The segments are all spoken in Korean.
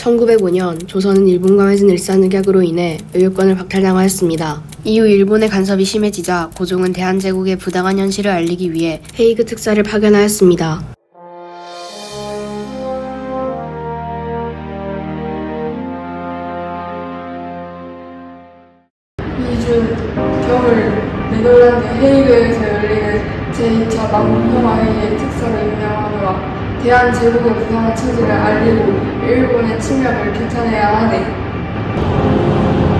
1905년 조선은 일본과 맺은 일산의격으로 인해 외교권을 박탈당하였습니다. 이후 일본의 간섭이 심해지자 고종은 대한제국의 부당한 현실을 알리기 위해 헤이그 특사를 파견하였습니다. 네덜란드 헤이그에서 열리는 제2차 남평화 회의의 특사를 임명하노라 대한제국의 부당한 처지를 알리고 일본의 침략을 규탄해야 하네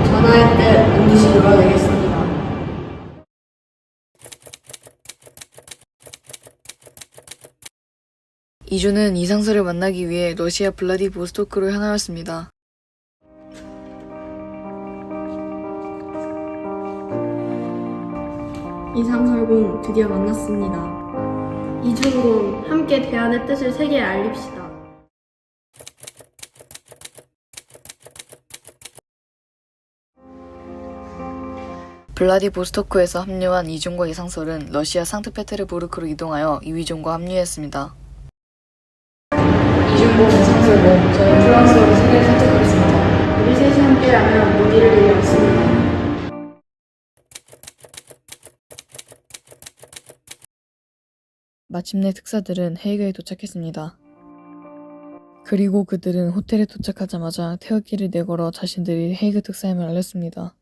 전하의 뜻 반드시 이루어내겠습니다. 이주는 이상서를 만나기 위해 러시아 블라디보스토크로 향하였습니다. 이상설공 드디어 만났습니다. 이중공 함께 대안의 뜻을 세계에 알립시다. 블라디보스토크에서 합류한 이중과 이상설은 러시아 상트페테르부르크로 이동하여 이위종과 합류했습니다. 이중공 이상설공 저는 프랑스어로 세계를 선택하겠습니다 우리 셋이 함께라면 무기를 잃리 없습니다. 마침내 특사들은 헤이그에 도착했습니다. 그리고 그들은 호텔에 도착하자마자 태극기를 내걸어 자신들이 헤이그 특사임을 알렸습니다.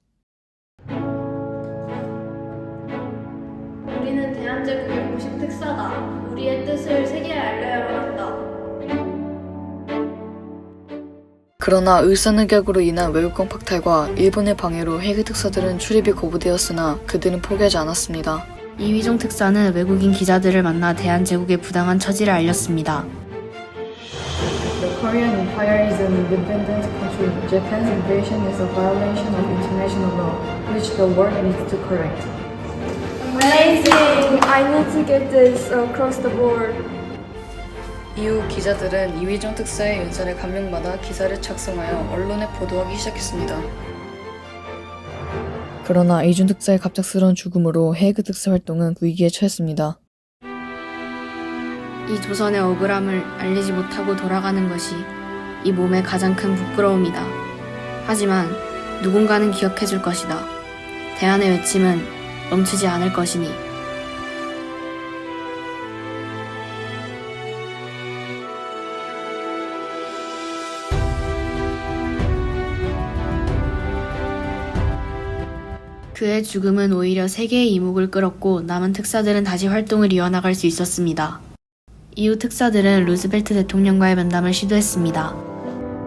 우리는 대한제국의 공식 특사다. 우리의 뜻을 세계에 알려야만 한다. 그러나 을사늑약으로 인한 외국권 박탈과 일본의 방해로 헤이그 특사들은 출입이 거부되었으나 그들은 포기하지 않았습니다. 이위종 특사는 외국인 기자들을 만나 대한제국의 부당한 처지를 알렸습니다. The Korean Empire is an independent country. Japan's invasion is a violation of international law, which the world needs to correct. Amazing! I need to get this across the board. 이후 기자들은 이위종 특사의 연설에 감명받아 기사를 작성하여 언론에 보도하기 시작했습니다. 그러나 이준 특사의 갑작스러운 죽음으로 헤이그 특사 활동은 위기에 처했습니다. 이 조선의 억울함을 알리지 못하고 돌아가는 것이 이 몸의 가장 큰 부끄러움이다. 하지만 누군가는 기억해줄 것이다. 대안의 외침은 멈추지 않을 것이니. 그의 죽음은 오히려 세계의 이목을 끌었고 남은 특사들은 다시 활동을 이어나갈 수 있었습니다. 이후 특사들은 루즈벨트 대통령과의 면담을 시도했습니다.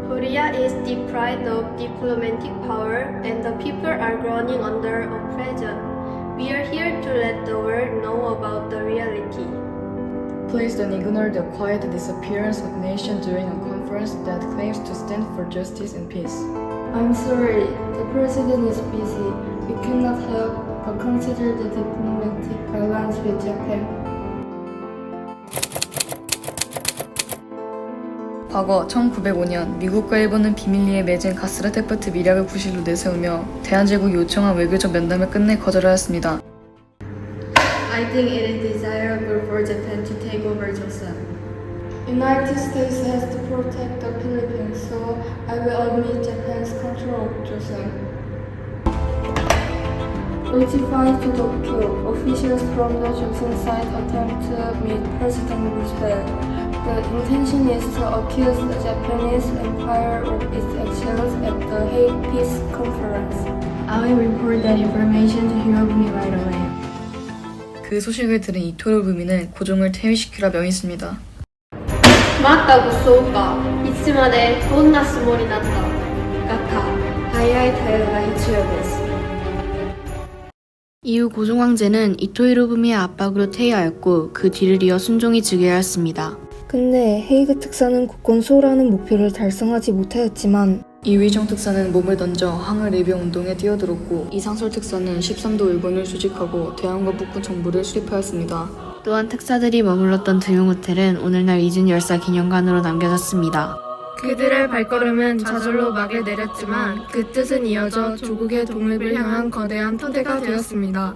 Korea is deprived of diplomatic power and the people are groaning under oppression. We are here to let the world know about the reality. Please don't ignore the quiet disappearance of nation during a conference that claims to stand for justice and peace. I'm sorry, president is busy. We cannot help but consider the diplomatic alliance with Japan. 과거 1905년 미국과 일본은 비밀리에 맺은 가스라테프트 미략을 구실로 내세우며 대한제국이 요청한 외교적 면담을 끝내 거절하였습니다. I think it is desirable for Japan to take over Joseon. United States has to protect the Philippines, I will admit Japan's control of Joseon. Notified to Tokyo, officials from the Joseon side attempt to meet President Roosevelt. The intention is to accuse the Japanese Empire of its actions at the Hague Peace Conference. I will report that information to Hirobumi right away. 그 소식을 들은 이토로 부민은 고종을 퇴위시키라 명했습니다. 待ったごそうかいつまでどんなつもりだったがか早い対応が必要です 이후 고종 황제는 이토이로부미의 압박으로 퇴위하였고 그 뒤를 이어 순종이 즉위하였습니다. 근데 헤이그 특사는 국권수호라는 목표를 달성하지 못하였지만 이위종 특사는 몸을 던져 항을 예비용 운동에 뛰어들었고 이상솔 특사는 13도 일본을 수직하고 대한과 북부 정부를 수립하였습니다. 또한 특사들이 머물렀던 등용 호텔은 오늘날 이준 열사 기념관으로 남겨졌습니다. 그들의 발걸음은 저절로 막에 내렸지만 그 뜻은 이어져 조국의 독립을 향한 거대한 토대가 되었습니다.